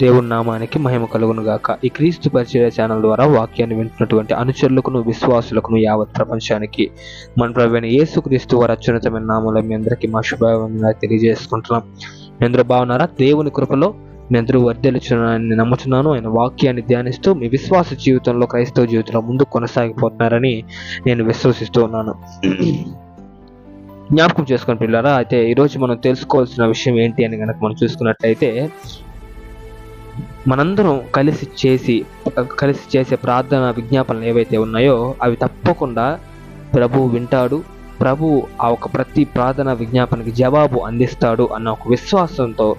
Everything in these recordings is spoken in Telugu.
దేవుని నామానికి మహిమ కలుగును గాక. ఈ క్రీస్తు పరిచయ ఛానల్ ద్వారా వాక్యాన్ని వింటున్నటువంటి అనుచరులకును విశ్వాసులకును యావత్ ప్రపంచానికి మన ప్రవీణ యేసు క్రీస్తు వారి అత్యున్నతమైన నామంలో మీ అందరికీ మా శుభావంగా తెలియజేసుకుంటున్నాం. మీ అందరూ బాగున్నారా? దేవుని కృపలో మీ అందరూ నమ్ముతున్నాను ఆయన వాక్యాన్ని ధ్యానిస్తూ మీ విశ్వాస జీవితంలో క్రైస్తవ జీవితంలో ముందుకు కొనసాగిపోతున్నారని నేను విశ్వసిస్తూ ఉన్నాను. జ్ఞాపకం చేసుకుని పిల్లరా అయితే ఈరోజు మనం తెలుసుకోవాల్సిన విషయం ఏంటి అని కనుక మనం చూసుకున్నట్లయితే మనందరం కలిసి చేసి కలిసి చేసే ప్రార్థన విజ్ఞాపనలు ఏవైతే ఉన్నాయో అవి తప్పకుండా ప్రభువు వింటాడు. ప్రభు ఆ ఒక ప్రతి ప్రార్థన విజ్ఞాపనకి జవాబు అందిస్తాడు అన్న ఒక విశ్వాసంతో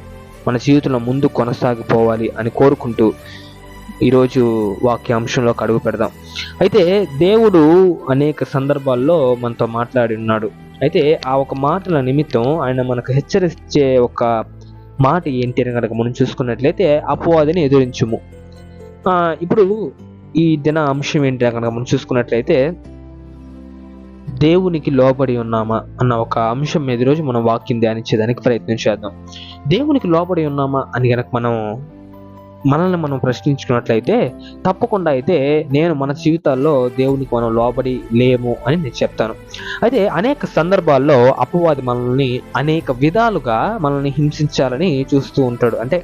మన జీవితంలో ముందు కొనసాగిపోవాలి అని కోరుకుంటూ ఈరోజు వాక్యాంశంలో అడుగు పెడదాం. అయితే దేవుడు అనేక సందర్భాల్లో మనతో మాట్లాడి ఉన్నాడు. అయితే ఆ ఒక మాటల నిమిత్తం ఆయన మనకు హెచ్చరించే ఒక మాట ఏంటి అని కనుక మనం చూసుకున్నట్లయితే అపవాదిని ఎదురించుము. ఇప్పుడు ఈ దిన అంశం ఏంటి అని కనుక మనం చూసుకున్నట్లయితే దేవునికి లోబడి ఉన్నామా అన్న ఒక అంశం మీద ఈరోజు మనం వాక్యం ధ్యానించేదానికి ప్రయత్నం చేద్దాం. దేవునికి లోబడి ఉన్నామా అని కనుక మనం మనల్ని మనం ప్రశ్నించుకున్నట్లయితే తప్పకుండా అయితే నేను మన జీవితాల్లో దేవునికి మనం లోబడి లేము అని నేను చెప్తాను. అయితే అనేక సందర్భాల్లో అపవాది మనల్ని అనేక విధాలుగా మనల్ని హింసించాలని చూస్తూ ఉంటాడు. అంటే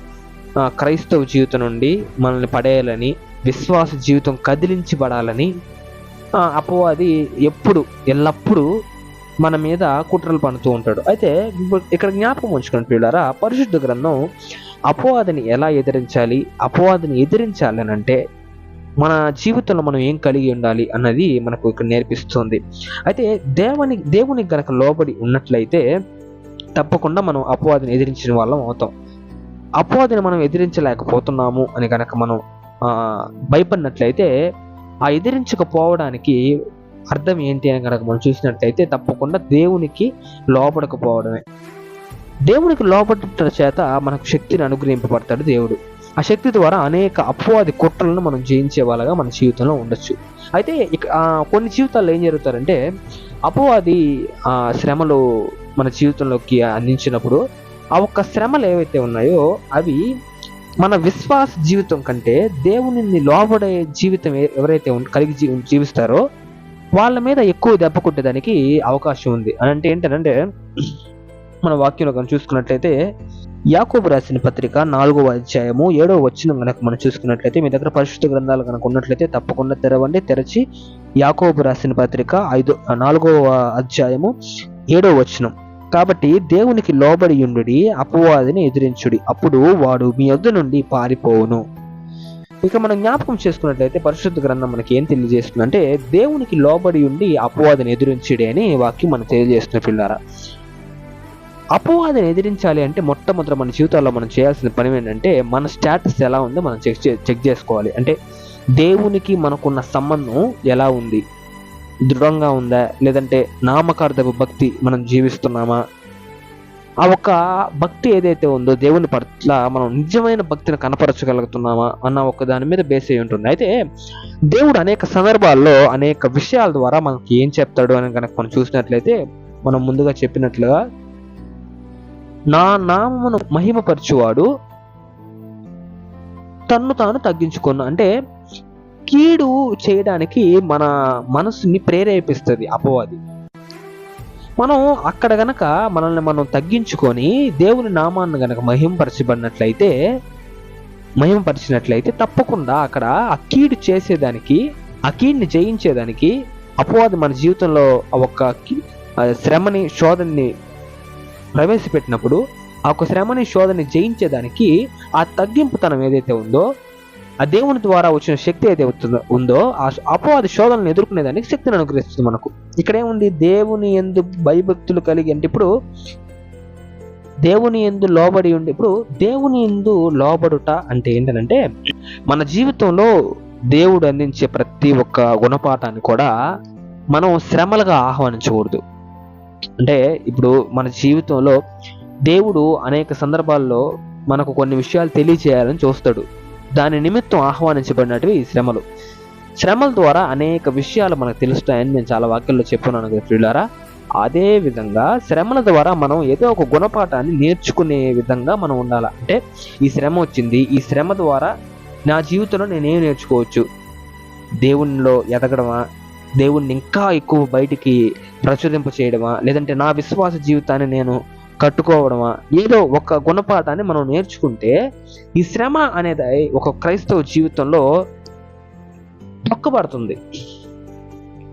క్రైస్తవ జీవితం నుండి మనల్ని పడేయాలని విశ్వాస జీవితం కదిలించబడాలని అపవాది ఎప్పుడు ఎల్లప్పుడూ మన మీద కుట్రలు పడుతూ ఉంటాడు. అయితే ఇక్కడ జ్ఞాపకం ఉంచుకుని పిల్లారా పరిశుద్ధ గ్రంథం అపవాదిని ఎలా ఎదిరించాలి? అపవాదిని ఎదిరించాలనంటే అంటే మన జీవితంలో మనం ఏం కలిగి ఉండాలి అన్నది మనకు ఇక్కడ నేర్పిస్తుంది. అయితే దేవుని దేవునికి గనక లోబడి ఉన్నట్లయితే తప్పకుండా మనం అపవాదిని ఎదిరించిన వాళ్ళం అవుతాం. అపవాదిని మనం ఎదిరించలేకపోతున్నాము అని కనుక మనం భయపడినట్లయితే ఆ ఎదిరించకపోవడానికి అర్థం ఏంటి అని కనుక మనం చూసినట్లయితే తప్పకుండా దేవునికి లోపడకపోవడమే దేవునికి లోపట చేత మనకు శక్తిని అనుగ్రహింపబడతాడు దేవుడు. ఆ శక్తి ద్వారా అనేక అపవాది కుట్రలను మనం జయించే వాళ్ళగా మన జీవితంలో ఉండొచ్చు. అయితే ఇక కొన్ని జీవితాల్లో ఏం జరుగుతారంటే అపవాది ఆ శ్రమలు మన జీవితంలోకి అందించినప్పుడు ఆ ఒక్క శ్రమలు ఏవైతే ఉన్నాయో అవి మన విశ్వాస జీవితం కంటే దేవుని లోబడే జీవితం ఎవరైతే కలిగి జీవిస్తారో వాళ్ళ మీద ఎక్కువ దెబ్బ కొట్టేదానికి అవకాశం ఉంది. అని అంటే ఏంటంటే మన వాక్యంలో కనుక చూసుకున్నట్లయితే యాకోబు రాసిన పత్రిక నాలుగవ అధ్యాయము ఏడవ వచ్చిన కనుక మనం చూసుకున్నట్లయితే మీ దగ్గర పరిశుద్ధ గ్రంథాలు కనుక ఉన్నట్లయితే తప్పకుండా తెరవండి. తెరచి యాకోబు రాసిన పత్రిక ఐదు నాలుగవ అధ్యాయము ఏడవ వచనం. కాబట్టి దేవునికి లోబడి ఉండుడి అపవాదిని ఎదిరించుడి అప్పుడు వాడు మీ వద్ద నుండి పారిపోవును. ఇక మనం జ్ఞాపకం చేసుకున్నట్లయితే పరిశుద్ధ గ్రంథం మనకి ఏం తెలియజేస్తుందంటే దేవునికి లోబడి ఉండి అపవాదిని ఎదిరించుడి అని వాక్యం మనకు తెలియజేస్తున్న పిల్లారా. అపవాదిని ఎదిరించాలి అంటే మొట్టమొదట మన జీవితాల్లో మనం చేయాల్సిన పని ఏంటంటే మన స్టేటస్ ఎలా ఉందో మనం చెక్ చే చెక్ చేసుకోవాలి. అంటే దేవునికి మనకున్న సంబంధం ఎలా ఉంది? దృఢంగా ఉందా? లేదంటే నామకార్థపు భక్తి మనం జీవిస్తున్నామా? ఆ ఒక్క భక్తి ఏదైతే ఉందో దేవుని పట్ల మనం నిజమైన భక్తిని కనపరచగలుగుతున్నామా అన్న ఒక దాని మీద బేస్ అయి ఉంటుంది. అయితే దేవుడు అనేక సందర్భాల్లో అనేక విషయాల ద్వారా మనకి ఏం చెప్తాడు అని కనుక మనం చూసినట్లయితే మనం ముందుగా చెప్పినట్లుగా నా నామమును మహిమపరచువాడు తన్ను తాను తగ్గించుకున్న అంటే కీడు చేయడానికి మన మనసుని ప్రేరేపిస్తుంది అపవాది. మనం అక్కడ గనక మనల్ని మనం తగ్గించుకొని దేవుని నామాన్ని గనక మహిమపరచబడినట్లయితే మహిమపరిచినట్లయితే తప్పకుండా అక్కడ ఆ కీడు చేసేదానికి ఆ జయించేదానికి అపవాది మన జీవితంలో ఒక శ్రమని శోధనని ప్రవేశపెట్టినప్పుడు ఆ ఒక శ్రమని శోధనని జయించేదానికి ఆ తగ్గింపు తనం ఏదైతే ఉందో ఆ దేవుని ద్వారా వచ్చిన శక్తి ఏదైతే ఉందో ఆ అపవాది శోధనను ఎదుర్కొనేదానికి శక్తిని అనుగ్రహిస్తుంది మనకు. ఇక్కడ ఏముంది దేవుని ఎందు భయభక్తులు కలిగి అంటే ఇప్పుడు దేవుని ఎందు లోబడి ఉండి ఇప్పుడు దేవుని ఎందు లోబడుట అంటే ఏంటంటే మన జీవితంలో దేవుడు అందించే ప్రతి ఒక్క గుణపాఠాన్ని కూడా మనం శ్రమలుగా ఆహ్వానించకూడదు. అంటే ఇప్పుడు మన జీవితంలో దేవుడు అనేక సందర్భాల్లో మనకు కొన్ని విషయాలు తెలియచేయాలని చూస్తాడు. దాని నిమిత్తం ఆహ్వానించబడినటివి ఈ శ్రమలు. శ్రమల ద్వారా అనేక విషయాలు మనకు తెలుస్తాయని నేను చాలా వాక్యాల్లో చెప్పున్నాను కదా ప్రియులారా. అదే విధంగా శ్రమల ద్వారా మనం ఏదో ఒక గుణపాఠాన్ని నేర్చుకునే విధంగా మనం ఉండాలి? అంటే ఈ శ్రమ వచ్చింది ఈ శ్రమ ద్వారా నా జీవితంలో నేనేం నేర్చుకోవచ్చు? దేవునిలో ఎదగడమా? దేవుణ్ణి ఇంకా ఎక్కువ బయటికి ప్రచురింప చేయడమా? లేదంటే నా విశ్వాస జీవితాన్ని నేను కట్టుకోవడమా? ఏదో ఒక గుణపాఠాన్ని మనం నేర్చుకుంటే ఈ శ్రమ అనేది ఒక క్రైస్తవ జీవితంలో తొక్కబడుతుంది.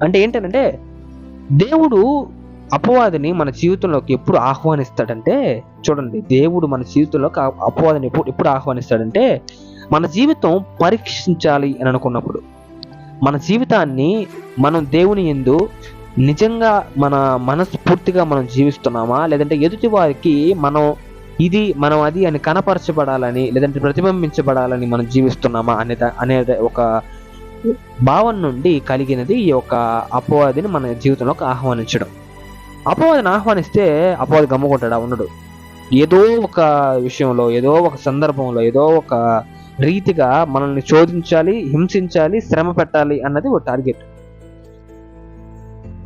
అంటే ఏంటంటే దేవుడు అపవాదిని మన జీవితంలోకి ఎప్పుడు ఆహ్వానిస్తాడంటే చూడండి దేవుడు మన జీవితంలోకి అపవాదిని ఎప్పుడు ఎప్పుడు ఆహ్వానిస్తాడంటే మన జీవితం పరీక్షించాలి అని అనుకున్నప్పుడు. మన జీవితాన్ని మనం దేవుని ఎందు నిజంగా మన మనస్ఫూర్తిగా మనం జీవిస్తున్నామా? లేదంటే ఎదుటి వారికి మనం ఇది మనం అది అని కనపరచబడాలని లేదంటే ప్రతిబింబించబడాలని మనం జీవిస్తున్నామా అనే అనేది ఒక భావం నుండి కలిగినది ఈ యొక్క అపవాదిని మన జీవితంలోకి ఆహ్వానించడం. అపవాదిని ఆహ్వానిస్తే అపవాది గమ్ముకుంటాడా? ఉండడు. ఏదో ఒక విషయంలో ఏదో ఒక సందర్భంలో ఏదో ఒక రీతిగా మనల్ని శోధించాలి హింసించాలి శ్రమ పెట్టాలి అన్నది ఒక టార్గెట్.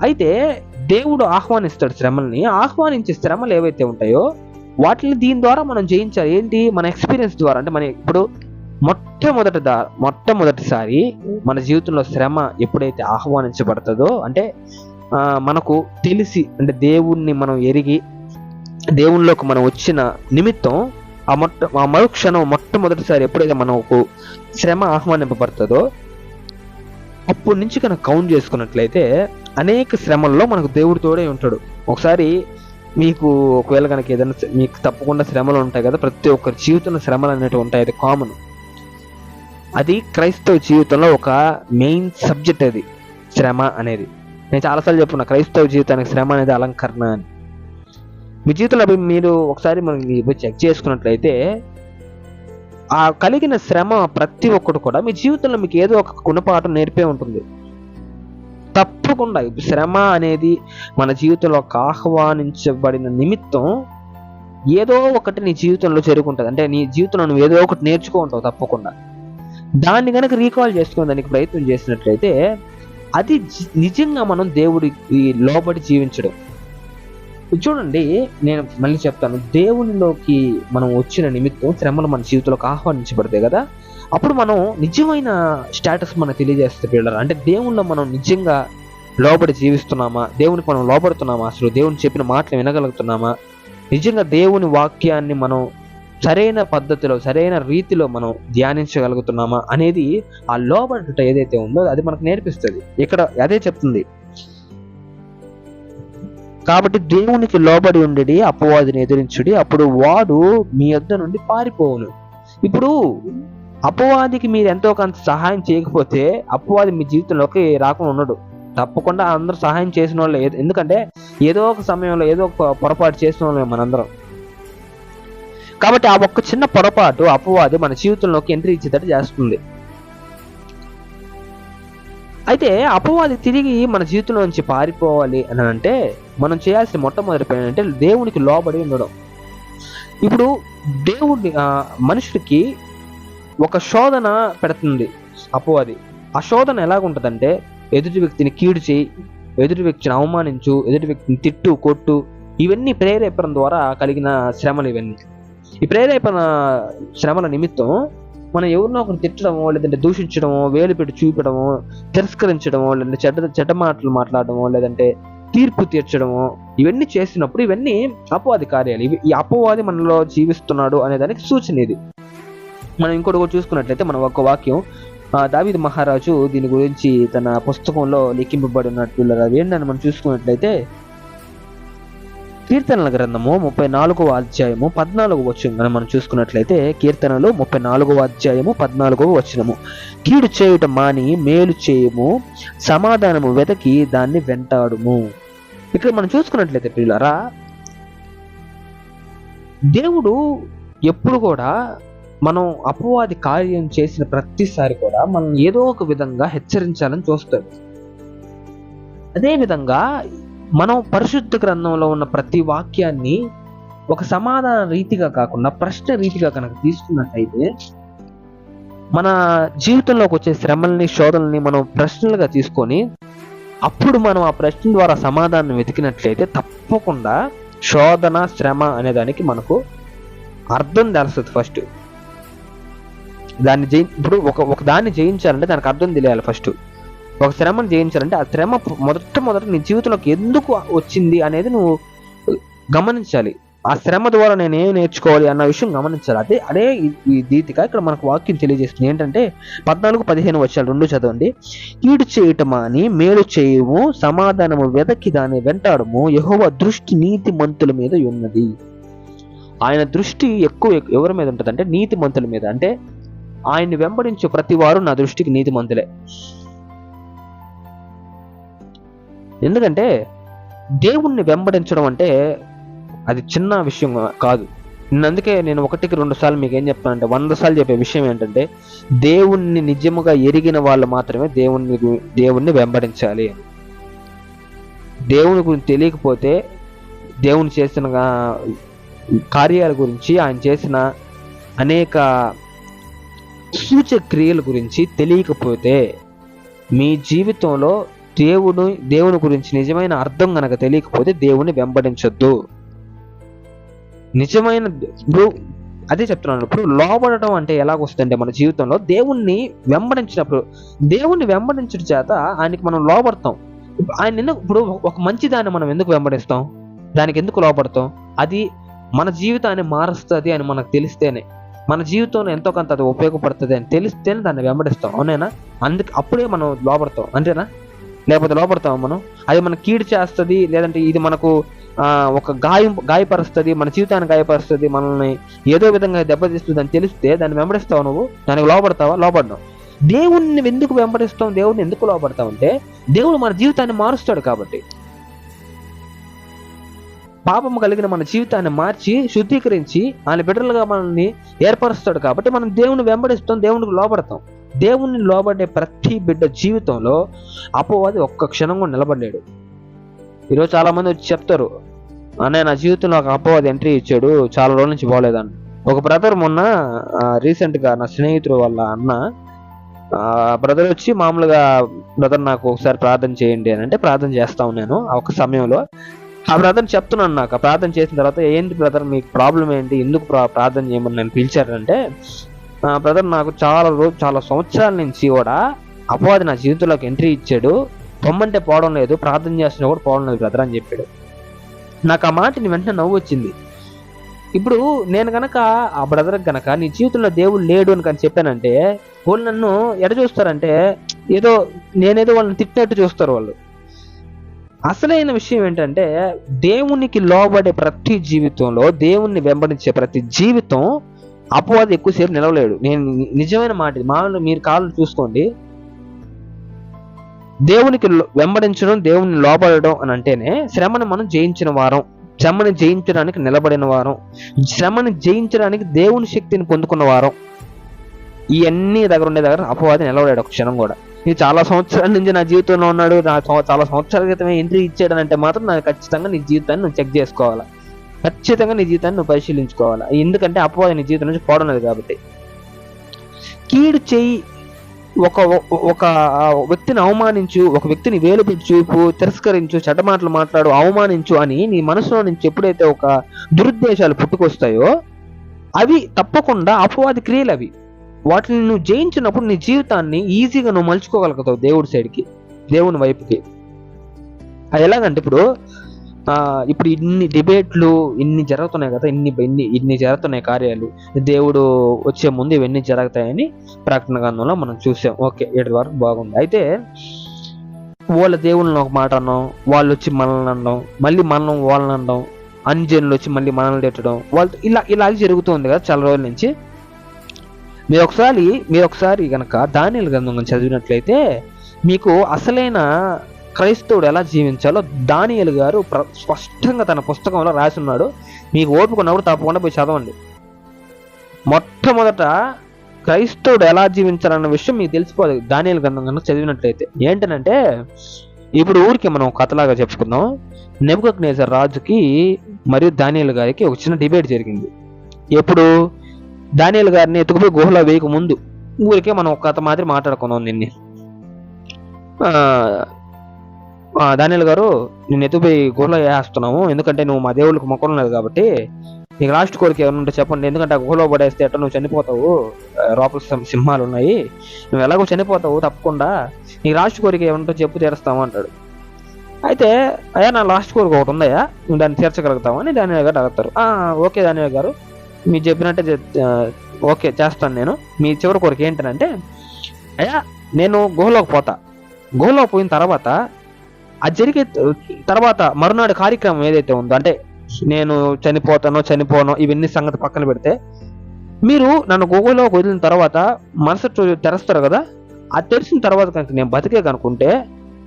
అయితే దేవుడు ఆహ్వానిస్తాడు శ్రమల్ని. ఆహ్వానించే శ్రమలు ఏవైతే ఉంటాయో వాటిని దీని ద్వారా మనం జయించాలి. ఏంటి? మన ఎక్స్పీరియన్స్ ద్వారా. అంటే మన ఇప్పుడు మొట్టమొదటి దా మొట్టమొదటిసారి మన జీవితంలో శ్రమ ఎప్పుడైతే ఆహ్వానించబడుతుందో అంటే మనకు తెలిసి అంటే దేవుణ్ణి మనం ఎరిగి దేవునిలోకి మనం వచ్చిన నిమిత్తం ఆ మొట్ట ఆ మరుక్షణం మొట్టమొదటిసారి ఎప్పుడైతే మనకు శ్రమ ఆహ్వానింపబడుతుందో అప్పటి నుంచి కనుక కౌంట్ చేసుకున్నట్లయితే అనేక శ్రమల్లో మనకు దేవుడు తోడే ఉంటాడు. ఒకసారి మీకు ఒకవేళ కనుక ఏదైనా మీకు తప్పకుండా శ్రమలు ఉంటాయి కదా ప్రతి ఒక్కరి జీవితంలో శ్రమలు అనేటివి ఉంటాయి. అది కామన్ అది క్రైస్తవ జీవితంలో ఒక మెయిన్ సబ్జెక్ట్ అది. శ్రమ అనేది. నేను చాలాసార్లు చెప్పున్నా క్రైస్తవ జీవితానికి శ్రమ అనేది అలంకరణ అని. మీ జీవితంలో అవి మీరు ఒకసారి మనం చెక్ చేసుకున్నట్లయితే ఆ కలిగిన శ్రమ ప్రతి ఒక్కటి కూడా మీ జీవితంలో మీకు ఏదో ఒక గుణపాఠం నేర్పే ఉంటుంది. తప్పకుండా శ్రమ అనేది మన జీవితంలో ఒక ఆహ్వానించబడిన నిమిత్తం ఏదో ఒకటి నీ జీవితంలో చేరుకుంటుంది అంటే నీ జీవితంలో నువ్వు ఏదో ఒకటి నేర్చుకో ఉంటావు తప్పకుండా. దాన్ని కనుక రీకాల్ చేసుకునే దానికి ప్రయత్నం చేసినట్లయితే అది నిజంగా మనం దేవుడికి లోబడి జీవించడం. చూడండి నేను మళ్ళీ చెప్తాను. దేవునిలోకి మనం వచ్చిన నిమిత్తం శ్రమలు మన జీవితంలోకి ఆహ్వానించబడతాయి కదా? అప్పుడు మనం నిజమైన స్టేటస్ మనకు తెలియజేస్తే పిల్లలు అంటే దేవుణ్ణి మనం నిజంగా లోబడి జీవిస్తున్నామా? దేవునికి మనం లోబడుతున్నామా? అసలు దేవుని చెప్పిన మాటలు వినగలుగుతున్నామా? నిజంగా దేవుని వాక్యాన్ని మనం సరైన పద్ధతిలో సరైన రీతిలో మనం ధ్యానించగలుగుతున్నామా అనేది ఆ లోబడుట ఏదైతే ఉందో అది మనకు నేర్పిస్తుంది. ఇక్కడ అదే చెప్తుంది. కాబట్టి దేవునికి లోబడి ఉండడి అపవాదిని ఎదిరించుడి అప్పుడు వాడు మీ యొద్ద నుండి పారిపోవును. ఇప్పుడు అపవాదికి మీరు ఎంతో కొంత సహాయం చేయకపోతే అపవాది మీ జీవితంలోకి రాకుండా ఉండడు. తప్పకుండా అందరూ సహాయం చేసిన వాళ్ళు. ఎందుకంటే ఏదో ఒక సమయంలో ఏదో ఒక పొరపాటు చేసిన వాళ్ళే మనందరం. కాబట్టి ఆ ఒక్క చిన్న పొరపాటు అపవాది మన జీవితంలోకి ఎంట్రీ ఇచ్చేటట్టు చేస్తుంది. అయితే అపవాది తిరిగి మన జీవితంలో నుంచి పారిపోవాలి అని అంటే మనం చేయాల్సిన మొట్టమొదటి పని అంటే దేవునికి లోబడి ఉండడం. ఇప్పుడు దేవుడి మనుషుడికి ఒక శోధన పెడుతుంది అపవాది. ఆ శోధన ఎలాగుంటుందంటే ఎదుటి వ్యక్తిని కీడు చేయి ఎదుటి వ్యక్తిని అవమానించు ఎదుటి వ్యక్తిని తిట్టు కొట్టు ఇవన్నీ ప్రేరేపణ ద్వారా కలిగిన శ్రమలు ఇవన్నీ. ఈ ప్రేరేపణ శ్రమల నిమిత్తం మనం ఎవరినో ఒకరు తిట్టడమో లేదంటే దూషించడమో వేలు పెట్టి చూపడమో తిరస్కరించడమో లేదంటే చెడ్డ చెడ్డ మాటలు మాట్లాడడమో లేదంటే తీర్పు తీర్చడమో ఇవన్నీ చేసినప్పుడు ఇవన్నీ అపవాది కార్యాలు. ఇవి ఈ అపవాది మనలో జీవిస్తున్నాడు అనే దానికి సూచన ఇది. మనం ఇంకోటి ఒకటి చూసుకున్నట్లయితే మనం ఒక వాక్యం ఆ, మహారాజు దీని గురించి తన పుస్తకంలో లిఖింపబడి ఉన్నట్టు అది ఏంటని మనం చూసుకున్నట్లయితే కీర్తనల గ్రంథము ముప్పై నాలుగవ అధ్యాయము పద్నాలుగు వచ్చిన మనం చూసుకున్నట్లయితే కీర్తనలు ముప్పై నాలుగవ అధ్యాయము పద్నాలుగవ వచనము. కీడు చేయుట మాని మేలు చేయము సమాధానము వెతకి దాన్ని వెంటాడుము. ఇక్కడ మనం చూసుకున్నట్లయితే పిల్లరా దేవుడు ఎప్పుడు కూడా మనం అపవాది కార్యం చేసిన ప్రతిసారి కూడా మనం ఏదో ఒక విధంగా హెచ్చరించాలని చూస్తాడు. అదేవిధంగా మనం పరిశుద్ధ గ్రంథంలో ఉన్న ప్రతి వాక్యాన్ని ఒక సమాధాన రీతిగా కాకుండా ప్రశ్న రీతిగా కనుక తీసుకున్నట్టయితే మన జీవితంలోకి వచ్చే శ్రమల్ని శోధనల్ని మనం ప్రశ్నలుగా తీసుకొని అప్పుడు మనం ఆ ప్రశ్న ద్వారా సమాధానం వెతికినట్లయితే తప్పకుండా శోధన శ్రమ అనే దానికి మనకు అర్థం తెలుస్తుంది ఫస్ట్ దాన్ని జయి ఇప్పుడు ఒక ఒక దాన్ని జయించాలంటే దానికి అర్థం తెలియాలి ఫస్ట్ ఒక శ్రమను జయించాలంటే ఆ శ్రమ మొదట మొదట నీ జీవితంలోకి ఎందుకు వచ్చింది అనేది నువ్వు గమనించాలి. ఆ శ్రమ ద్వారా నేను ఏం నేర్చుకోవాలి అన్న విషయం గమనించాలి. అదే అదే ఈ- దీతిక ఇక్కడ మనకు వాక్యం తెలియజేస్తుంది. ఏంటంటే పద్నాలుగు పదిహేను వచ్చాలు రెండు చదవండి. కీడు చేయటమా అని మేలు చేయము సమాధానము వెదకి దాన్ని వెంటాడము యహోవ దృష్టి నీతి మంతుల మీద ఉన్నది. ఆయన దృష్టి ఎక్కువ ఎవరి మీద ఉంటుంది అంటే నీతి మంతుల మీద. అంటే ఆయన్ని వెంబడించే ప్రతి వారు నా దృష్టికి నీతి మంతులే. ఎందుకంటే దేవుణ్ణి వెంబడించడం అంటే అది చిన్న విషయం కాదు అందుకే నేను ఒకటికి రెండు సార్లు మీకు ఏం చెప్తానంటే వంద సార్లు చెప్పే విషయం ఏంటంటే దేవుణ్ణి నిజముగా ఎరిగిన వాళ్ళు మాత్రమే దేవుణ్ణి దేవుణ్ణి వెంబడించాలి అని. దేవుని గురించి తెలియకపోతే దేవుని చేసిన కార్యాల గురించి ఆయన చేసిన అనేక సూచక్రియల గురించి తెలియకపోతే మీ జీవితంలో దేవుడు దేవుని గురించి నిజమైన అర్థం గనక తెలియకపోతే దేవుని వెంబడించొద్దు. నిజమైన అదే చెప్తున్నాను ఇప్పుడు లోబడటం అంటే ఎలాగొస్తుందంటే మన జీవితంలో దేవుణ్ణి వెంబడించినప్పుడు దేవుణ్ణి వెంబడించడం చేత ఆయనకి మనం లోబడతాం. ఆయన ఎందుకు ఇప్పుడు ఒక మంచి దాన్ని మనం ఎందుకు వెంబడిస్తాం? దానికి ఎందుకు లోపడతాం అది మన జీవితాన్ని మారుస్తుంది అని మనకు తెలిస్తేనే మన జీవితంలో ఎంతో కొంత అది ఉపయోగపడుతుంది అని తెలిస్తేనే దాన్ని వెంబడిస్తాం. అవునేనా? అందుకు అప్పుడే మనం లోపడతాం అంతేనా? లేకపోతే లోపడతాం మనం? అది మన కీడు చేస్తుంది లేదంటే ఇది మనకు ఒక గాయం గాయపరుస్తుంది మన జీవితాన్ని గాయపరుస్తుంది మనల్ని ఏదో విధంగా దెబ్బతీస్తుంది అని తెలిస్తే దాన్ని వెంబడిస్తావు నువ్వు? దానికి లోపడతావా లోపడ్డావు దేవుణ్ణి ఎందుకు వెంబడిస్తాం? దేవుడిని ఎందుకు లోపడతావు అంటే దేవుడు మన జీవితాన్ని మారుస్తాడు కాబట్టి. పాపం కలిగిన మన జీవితాన్ని మార్చి శుద్ధీకరించి ఆయన బిడ్డలుగా మనల్ని ఏర్పరుస్తాడు కాబట్టి మనం దేవుని వెంబడిస్తాం దేవునికి లోపడతాం దేవుణ్ణి లోబడే ప్రతి బిడ్డ జీవితంలో అపవాది ఒక్క క్షణం కూడా నిలబడలేడు. ఈరోజు చాలామంది వచ్చి చెప్తారు అన్నయ్య నా జీవితంలో ఒక అపవాది ఎంట్రీ ఇచ్చాడు చాలా రోజుల నుంచి బాగోలేదని. ఒక బ్రదర్ మొన్న రీసెంట్గా నా స్నేహితుడు వాళ్ళ అన్న బ్రదర్ వచ్చి మామూలుగా బ్రదర్ నాకు ఒకసారి ప్రార్థన చేయండి అని అంటే ప్రార్థన చేస్తాను నేను ఒక సమయంలో. ఆ బ్రదర్ చెప్తున్నాను నాకు ఆ ప్రార్థన చేసిన తర్వాత ఏంటి బ్రదర్ మీకు ప్రాబ్లం ఏంటి? ఎందుకు ప్రార్థన చేయమని నేను పిలిచారంటే బ్రదర్ నాకు చాలా రోజు చాలా సంవత్సరాల నుంచి కూడా అపవాది నా జీవితంలోకి ఎంట్రీ ఇచ్చాడు. పొమ్మంటే పోవడం లేదు ప్రార్థన చేస్తున్నా కూడా పోవడం లేదు బ్రదర్ అని చెప్పాడు. నాకు ఆ మాటని వెంటనే నవ్వు వచ్చింది. ఇప్పుడు నేను కనుక ఆ బ్రదర్ కనుక నీ జీవితంలో దేవుడు లేడు అని కానీ చెప్పానంటే వాళ్ళు నన్ను ఎడ చూస్తారంటే ఏదో నేనేదో వాళ్ళని తిట్టినట్టు చూస్తారు వాళ్ళు. అసలైన విషయం ఏంటంటే దేవునికి లోబడే ప్రతి జీవితంలో దేవుణ్ణి వెంబడించే ప్రతి జీవితం అపవాది ఎక్కువసేపు నిలవలేడు. నేను నిజమైన మాట మామూలు మీరు కాళ్ళు చూసుకోండి. దేవునికి వెంబడించడం దేవుని లోబడడం అని అంటేనే శ్రమను మనం జయించిన వారం. శ్రమని జయించడానికి నిలబడిన వారం. శ్రమని జయించడానికి దేవుని శక్తిని పొందుకున్న వారం. ఇవన్నీ దగ్గర ఉండే దగ్గర అపవాది నిలబడాడు ఒక క్షణం కూడా. ఇది చాలా సంవత్సరాల నుంచి నా జీవితంలో ఉన్నాడు. నా చాలా సంవత్సరాల క్రితమే ఎంట్రీ ఇచ్చాడు అంటే మాత్రం నాకు ఖచ్చితంగా నీ జీవితాన్ని నువ్వు చెక్ చేసుకోవాలి. ఖచ్చితంగా నీ జీవితాన్ని నువ్వు పరిశీలించుకోవాలి. ఎందుకంటే అపవాది నీ జీవితం నుంచి పోవడం కాబట్టి. కీడు చేయి. ఒక ఒక వ్యక్తిని అవమానించు ఒక వ్యక్తిని వేలుపు చూపు తిరస్కరించు చెడ్డ మాటలు మాట్లాడు అవమానించు అని నీ మనసులో నుంచి ఎప్పుడైతే ఒక దురుద్దేశాలు పుట్టుకొస్తాయో అవి తప్పకుండా అపవాది క్రియలు అవి. వాటిని నువ్వు జయించినప్పుడు నీ జీవితాన్ని ఈజీగా నువ్వు మలుచుకోగలుగుతావు దేవుడి సైడ్కి దేవుని వైపుకి. అది ఎలాగంటే ఇప్పుడు ఇప్పుడు ఇన్ని డిబేట్లు ఇన్ని జరుగుతున్నాయి కదా ఇన్ని ఇన్ని ఇన్ని జరుగుతున్నాయి కార్యాలు దేవుడు వచ్చే ముందు ఇవన్నీ జరుగుతాయని ప్రకటన గ్రంథంలో మనం చూసాం. ఓకే ఇటు వరకు బాగుంది. అయితే వాళ్ళ దేవుళ్ళని ఒక మాట అన్నాం వాళ్ళు వచ్చి మనల్ని అనడం మళ్ళీ మనం వాళ్ళని అనడం అంజనులు వచ్చి మళ్ళీ మనల్ని తిట్టడం వాళ్ళతో ఇలా ఇలాగే జరుగుతుంది కదా చాలా రోజుల నుంచి. మీరు ఒకసారి మీరు ఒకసారి కనుక దానిల గ్రంథం చదివినట్లయితే మీకు అసలైన క్రైస్తవుడు ఎలా జీవించాలో దానియలు గారు ప్ర- స్పష్టంగా తన పుస్తకంలో రాసి ఉన్నాడు మీకు ఓపుకున్నప్పుడు తప్పకుండా పోయి చదవండి. మొట్టమొదట క్రైస్తవుడు ఎలా జీవించాలన్న విషయం మీకు తెలిసిపోదు. దానియలు గ్రంథం కనుక చదివినట్లయితే ఏంటనంటే ఇప్పుడు ఊరికి మనం కథలాగా చెప్పుకుందాం. నెబుకజ్ఞేసర్ రాజుకి మరియు దానియలు గారికి ఒక చిన్న డిబేట్ జరిగింది. ఎప్పుడు? దానియలు గారిని ఎత్తుకుపోయి గుహలో వేయక ముందు. ఊరికే మనం ఒక కథ మాదిరి మాట్లాడుకున్నాం నిన్ని దానిల్ దానియల్ గారు నేను ఎత్తుపోయి గుహలో వేస్తున్నాము ఎందుకంటే నువ్వు మా దేవుళ్ళకి మొక్కడం లేదు కాబట్టి నీకు లాస్ట్ కోరిక ఏమైనా ఉంటే చెప్పండి. ఎందుకంటే ఆ గుహలో పడేస్తే ఎట్లా నువ్వు చనిపోతావు? లోపల సింహాలు ఉన్నాయి. నువ్వు ఎలాగో చనిపోతావు తప్పకుండా. నీకు లాస్ట్ కోరిక ఏమంటో చెప్పు తీరుస్తాము అంటాడు. అయితే అయ్యా నా లాస్ట్ కోరిక ఒకటి ఉందయ్యా. నువ్వు దాన్ని తీర్చగలుగుతావు అని దానియల్ గారు అడుగుతారు. ఓకే దానియల్ గారు. మీరు చెప్పినట్టే ఓకే చేస్తాను నేను. మీ చివరి కోరిక ఏంటంటే అయ్యా నేను గుహలోకి పోతా. గుహలోకి పోయిన తర్వాత అది జరిగే తర్వాత మరునాడు కార్యక్రమం ఏదైతే ఉందో అంటే నేను చనిపోతానో చనిపోనో ఇవన్నీ సంగతి పక్కన పెడితే మీరు నన్ను గూగుల్లో వదిలిన తర్వాత మనసు తెరుస్తారు కదా? అది తెరిచిన తర్వాత కనుక నేను బతికే కనుకుంటే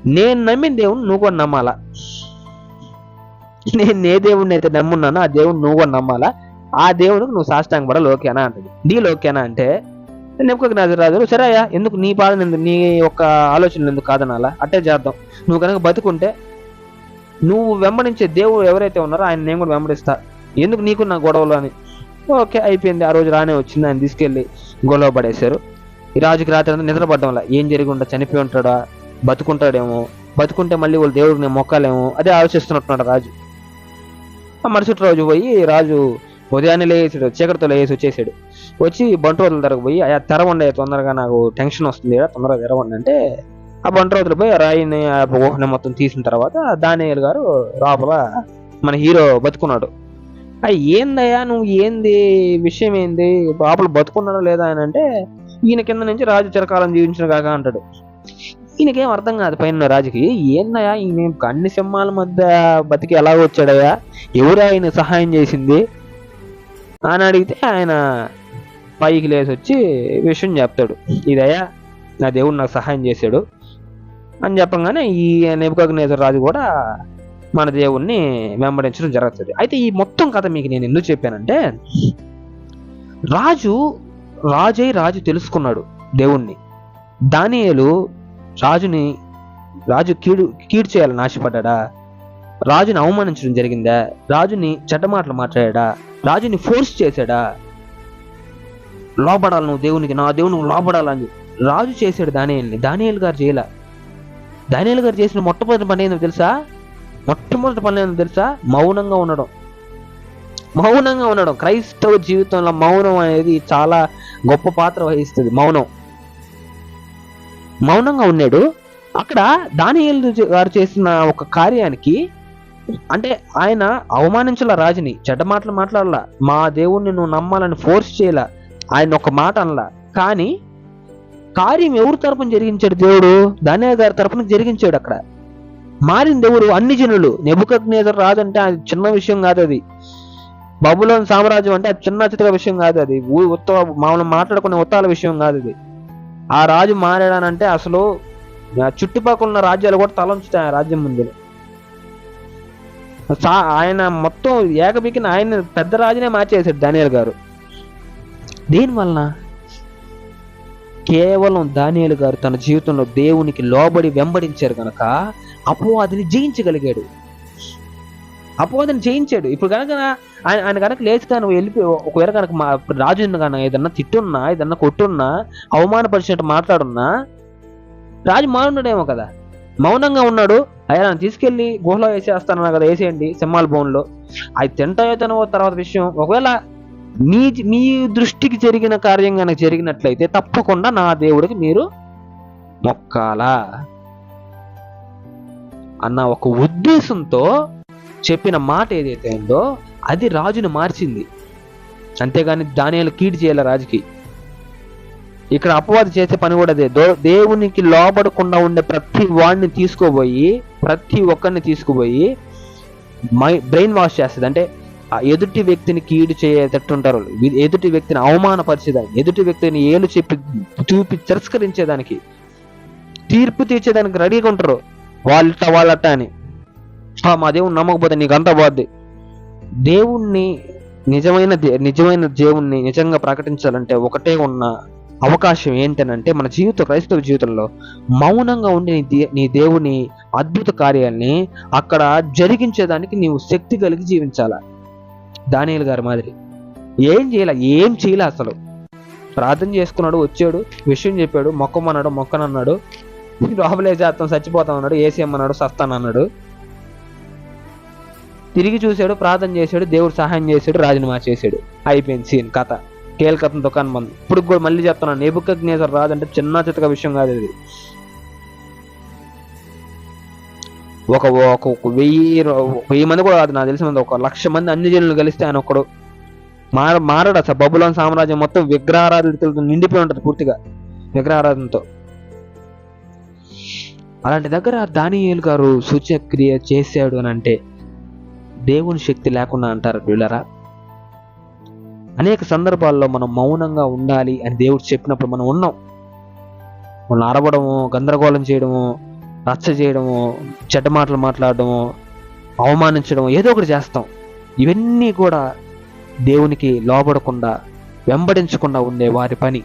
నేను నమ్మిన దేవుని నువ్వు కూడా నమ్మాలా? నేను ఏ దేవుడిని అయితే నమ్మున్నానో ఆ దేవుని నువ్వు కూడా నమ్మాలా? ఆ దేవునికి నువ్వు సాష్టాంగ పడాలి ఓకేనా అంటది. డీల్ ఓకేనా అంటే నెప్పుకు రాజు సరే అయ్యా ఎందుకు నీ బాధ నీ యొక్క ఆలోచనలు ఎందుకు కాదనాలా అట్టే చేద్దాం. నువ్వు కనుక బతుకుంటే నువ్వు వెంబడించే దేవుడు ఎవరైతే ఉన్నారో ఆయన నేను కూడా వెంబడిస్తా. ఎందుకు నీకు నా గొడవలు అని? ఓకే అయిపోయింది. ఆ రోజు రానే వచ్చింది. ఆయన తీసుకెళ్ళి గొడవ పడేశారు. ఈ రాజుకి రాత్రి అంతా నిద్రపడ్డం వల్ల ఏం జరిగి ఉండ చనిపోయి ఉంటాడా? బతుకుంటాడేమో. బతుకుంటే మళ్ళీ వాళ్ళు దేవుడికి నేను మొక్కాలేమో. అదే ఆలోచిస్తున్నట్టున్నాడు రాజు. ఆ మరుసటి రోజు పోయి రాజు ఉదయాన్నే లేసాడు చీకటితో లేసి వచ్చేసాడు. వచ్చి బంట్రోతుల దగ్గరకు పోయి అయ్యా తెరవండి తొందరగా నాకు టెన్షన్ వస్తుంది తొందరగా తెరవండి అంటే ఆ బంట్రోతులు పోయి రాయిని ఆ ఊహని మొత్తం తీసిన తర్వాత దానియల్ గారు లోపల మన హీరో బతుకున్నాడు. అయ్యి ఏందయ్యా నువ్వు ఏంది విషయం ఏంది? లోపల బతుకున్నాడో లేదా అని అంటే ఈయన కింద నుంచి రాజు చిరకాలం జీవించిన కాక అంటాడు. ఈయనకేం అర్థం కాదు పైన రాజుకి ఏందయ్యా ఈయన అన్ని సింహాల మధ్య బతికి ఎలా వచ్చాడయ్యా? ఎవరు ఆయన సహాయం చేసింది? అని అడిగితే ఆయన పైకి లేచి వచ్చి విషయం చెప్తాడు. ఇదయ్యా నా దేవుడు నాకు సహాయం చేశాడు అని చెప్పంగానే ఈ నెబుకగ్నేజర్ రాజు కూడా మన దేవుణ్ణి వెంబడించడం జరుగుతుంది. అయితే ఈ మొత్తం కథ మీకు నేను ఎందుకు చెప్పానంటే రాజు రాజై రాజు తెలుసుకున్నాడు దేవుణ్ణి. దానియలు రాజుని రాజు కీడు కీడు చేయాలని ఆశపడ్డా రాజుని అవమానించడం జరిగిందా? రాజుని చెడ్డమాటలు మాట్లాడా? రాజుని ఫోర్స్ చేశాడా? లోపడాలి నువ్వు దేవునికి నా దేవుని లోపడాలని రాజు చేశాడు దానియల్ని. దానియల్ గారు చేయలే. దానియల్ గారు చేసిన మొట్టమొదటి పని ఏందో తెలుసా? మొట్టమొదటి పని ఏందో తెలుసా? మౌనంగా ఉండడం. మౌనంగా ఉండడం. క్రైస్తవ జీవితంలో మౌనం అనేది చాలా గొప్ప పాత్ర వహిస్తుంది మౌనం. మౌనంగా ఉన్నాడు. అక్కడ దానియల్ గారు చేసిన ఒక కార్యానికి అంటే ఆయన అవమానించాల రాజుని చెడ్డ మాటలు మాట్లాడాల. మా దేవుణ్ణి నువ్వు నమ్మాలని ఫోర్స్ చేయాల. ఆయన ఒక మాట అనలా. కానీ కార్యం ఎవరి తరపున జరిగించాడు దేవుడు? దానియల్ గారి తరపున జరిగించాడు అక్కడ. మారింది ఎవరు అన్ని జనులు. నెబుకగ్నేజర్ రాజు అంటే అది చిన్న విషయం కాదు అది. బబులోని సామ్రాజ్యం అంటే అది చిన్న చిత్ర విషయం కాదు అది. ఊ- ఉత్త మామూలు మాట్లాడుకునే ఉత్తాల విషయం కాదు అది ఆ రాజు మారాడనంటే అసలు ఆ చుట్టుపక్కల ఉన్న రాజ్యాలు కూడా తలంచుతాయి ఆ రాజ్యం ముందు. ఆయన మొత్తం ఏకబికిన ఆయన పెద్ద రాజునే మార్చేశాడు దానియల్ గారు. దేనివలన కేవలం దానియలు గారు తన జీవితంలో దేవునికి లోబడి వెంబడించారు కనుక అపవాదిని జయించగలిగాడు. అపవాదిని జయించాడు. ఇప్పుడు కనుక ఆయన ఆయన కనుక లేచి కానీ వెళ్ళిపోయి ఒకవేళ కనుక మా రాజుని కనుక ఏదన్నా తిట్టున్నా ఏదన్నా కొట్టున్నా అవమానపరిచినట్టు మాట్లాడున్నా రాజు మానుడేమో కదా. మౌనంగా ఉన్నాడు. అయ్యా నన్ను తీసుకెళ్ళి గుహలో వేసేస్తాను కదా వేసేయండి సింహాల బోన్లో అది తింటాయో తినవో తర్వాత విషయం. ఒకవేళ మీ మీ దృష్టికి జరిగిన కార్యం కనుక జరిగినట్లయితే తప్పకుండా నా దేవుడికి మీరు మొక్కాలా? అన్న ఒక ఉద్దేశంతో చెప్పిన మాట ఏదైతే ఉందో అది రాజుని మార్చింది. అంతేగాని దానియాలు కీడు చేయాలి రాజుకి? ఇక్కడ అపవాది చేసే పని కూడా అదే. దేవునికి లోబడకుండా ఉండే ప్రతి వాడిని తీసుకోబోయి ప్రతి ఒక్కరిని తీసుకుపోయి మై బ్రెయిన్ వాష్ చేస్తుంది. అంటే ఆ ఎదుటి వ్యక్తిని కీడు చేయేటట్టు ఉంటారు ఎదుటి వ్యక్తిని అవమానపరిచేదానికి ఎదుటి వ్యక్తిని ఏలు చెప్పి చూపి తిరస్కరించేదానికి తీర్పు తీర్చేదానికి రెడీగా ఉంటారు. వాళ్ళట వాళ్ళట అని. "ఆ, మా దేవుని నమ్మకపోతే నీకు అంతా పోద్ది. దేవుణ్ణి నిజమైన దే- నిజమైన దేవుణ్ణి నిజంగా ప్రకటించాలంటే ఒకటే ఉన్న అవకాశం ఏంటనంటే మన జీవిత క్రైస్తవ జీవితంలో మౌనంగా ఉండి నీ దే- నీ దేవుని అద్భుత కార్యాల్ని అక్కడ జరిగించేదానికి నీవు శక్తి కలిగి జీవించాల? దానియలు గారి మాదిరి. ఏం చేయాల? ఏం చేయలే అసలు? ప్రార్థన చేసుకున్నాడు వచ్చాడు విషయం చెప్పాడు మొక్కమన్నాడు మొక్కనన్నాడు లోపలే చేస్తాం చచ్చిపోతాం అన్నాడు ఏసీఎం అన్నాడు సస్తాను అన్నాడు తిరిగి చూశాడు ప్రార్థన చేశాడు దేవుడు సహాయం చేశాడు రాజీనామా చేశాడు అయిపోయింది సీన్ కథ. కేల్కతం దుకాణం బంద్ ఇప్పుడు కూడా మళ్ళీ చెప్తున్నాను నేబుకజ్ఞేశ్వర జ్ఞేసర్ రాదంటే చిన్న చితక విషయం కాదు ఇది. ఒక ఒక ఒక వెయ్యి వెయ్యి మంది కూడా కాదు నాకు తెలిసిన ఒక లక్ష మంది అన్ని జనులు కలిస్తే ఆయన ఒక్కడు. మార మారడు అసలు. బబులోన్ సామ్రాజ్యం మొత్తం విగ్రహారాధనతో నిండిపోయి ఉంటుంది పూర్తిగా. విగ్రహారాధనతో. అలాంటి దగ్గర దానియేలు గారు సూచక్రియ చేశాడు అని అంటే దేవుని శక్తి లేకుండా అంటారు వీళ్ళరా? అనేక సందర్భాల్లో మనం మౌనంగా ఉండాలి అని దేవుడు చెప్పినప్పుడు మనం ఉన్నాం. మనం అరవడము గందరగోళం చేయడము రచ్చ చేయడము చెడ్డ మాటలు మాట్లాడడము అవమానించడం ఏదో ఒకటి చేస్తాం. ఇవన్నీ కూడా దేవునికి లోబడకుండా వెంబడించకుండా ఉండే వారి పని.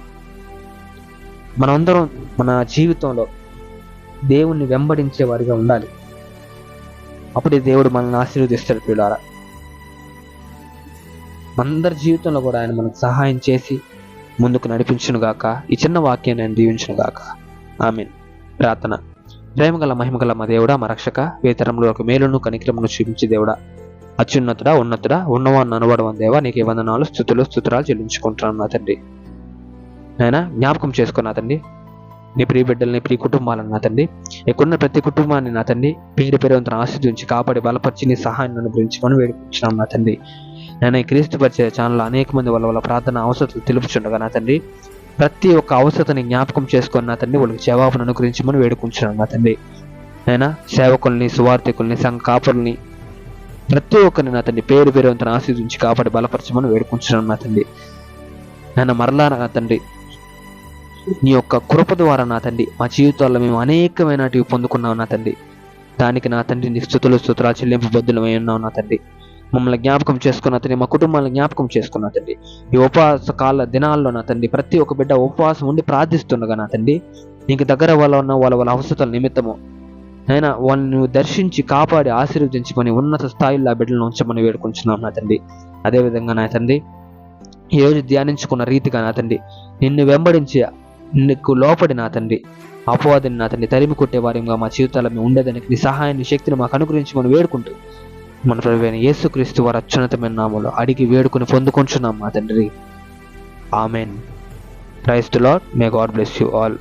మనమందరం మన జీవితంలో దేవుణ్ణి వెంబడించే వారిగా ఉండాలి. అప్పుడే దేవుడు మనల్ని ఆశీర్వదిస్తాడు పిల్లారా మనందరి జీవితంలో కూడా ఆయన మనకు సహాయం చేసి ముందుకు నడిపించును గాక ఈ చిన్న వాక్యాన్ని ఆయన దీవించును గాక ఆమె ప్రార్థన. ప్రేమగల మహిమగల మా దేవుడా మా రక్షక వేతరంలో ఒక మేలును కనిక్రమను చూపించి దేవుడా. అత్యున్నతుడా ఉన్నతుడా ఉన్నవాన్ని అనవడం దేవా నీకు వందనాలు స్థుతులు స్థుతురాలు చెల్లించుకుంటున్నాను నా తండ్రి. నాయన జ్ఞాపకం చేసుకున్నా తండ్రి. నీ ప్రియ బిడ్డల్ని ప్రియ కుటుంబాలను నా తండ్రి. ఎక్కడున్న ప్రతి కుటుంబాన్ని నా తండ్రి. పేరు పేరువంతున ఆశీర్వించి కాపాడి బలపరిచి నీ సహాయాన్ని అనుగ్రహించుకొని వేడుకుంటున్నాం నా తండ్రి. నేను క్రీస్తు పరిచయ ఛానల్ అనేక మంది వాళ్ళ వాళ్ళ ప్రార్థన అవసరాలు తెలుపుచుండగా నా తండ్రి. ప్రతి ఒక్క అవసరతని జ్ఞాపకం చేసుకొని నా తండ్రి వాళ్ళకి జవాబును అనుగ్రహించమని వేడుకుంటున్నాను నా తండ్రి. నేను సేవకుల్ని సువార్థికుల్ని సంఘ కాపుల్ని ప్రతి ఒక్కరిని నా తండ్రి పేరు పేరు వంతన ఆశీర్వించి కాపాడి బలపరచమని వేడుకుంటున్నాను నా తండ్రి. నన్ను మరలా నా తండ్రి నీ యొక్క కృప ద్వారా నా తండ్రి మా జీవితాల్లో మేము అనేకమైనటివి పొందుకున్నాం నా తండ్రి. దానికి నా తండ్రి నీ స్థుతులు చెల్లింపు బద్దులమై ఉన్నావు నా తండ్రి. మమ్మల్ని జ్ఞాపకం చేసుకున్న తండ్రి మా కుటుంబాలను జ్ఞాపకం చేసుకున్న తండ్రి ఈ ఉపవాస కాల దినాల్లో నా తండ్రి ప్రతి ఒక్క బిడ్డ ఉపవాసం ఉండి ప్రార్థిస్తుండగా నా తండ్రి నీకు దగ్గర వాళ్ళ ఉన్న వాళ్ళ వాళ్ళ అవసరాల నిమిత్తము అయినా వాళ్ళని దర్శించి కాపాడి ఆశీర్వదించమని ఉన్నత స్థాయిలో ఆ బిడ్డలను ఉంచమని వేడుకుంటున్నాం నా తండ్రి. అదేవిధంగా నా తండ్రి ఈ రోజు ధ్యానించుకున్న రీతిగా నా తండ్రి నిన్ను వెంబడించి నీకు లోపడి నా తండ్రి అపవాదిని నా తండ్రి తరిమి కొట్టే వారిగా మా జీవితాల మేము ఉండేదానికి నీ సహాయాన్ని శక్తిని మాకు అనుగ్రహించి మనం వేడుకుంటూ మన ప్రభువైన యేసుక్రీస్తు వారి అత్యున్నతమైన నామలు అడిగి వేడుకుని పొందుకుంటున్నాం మా తండ్రి. Amen. Praise to lord may God bless you all.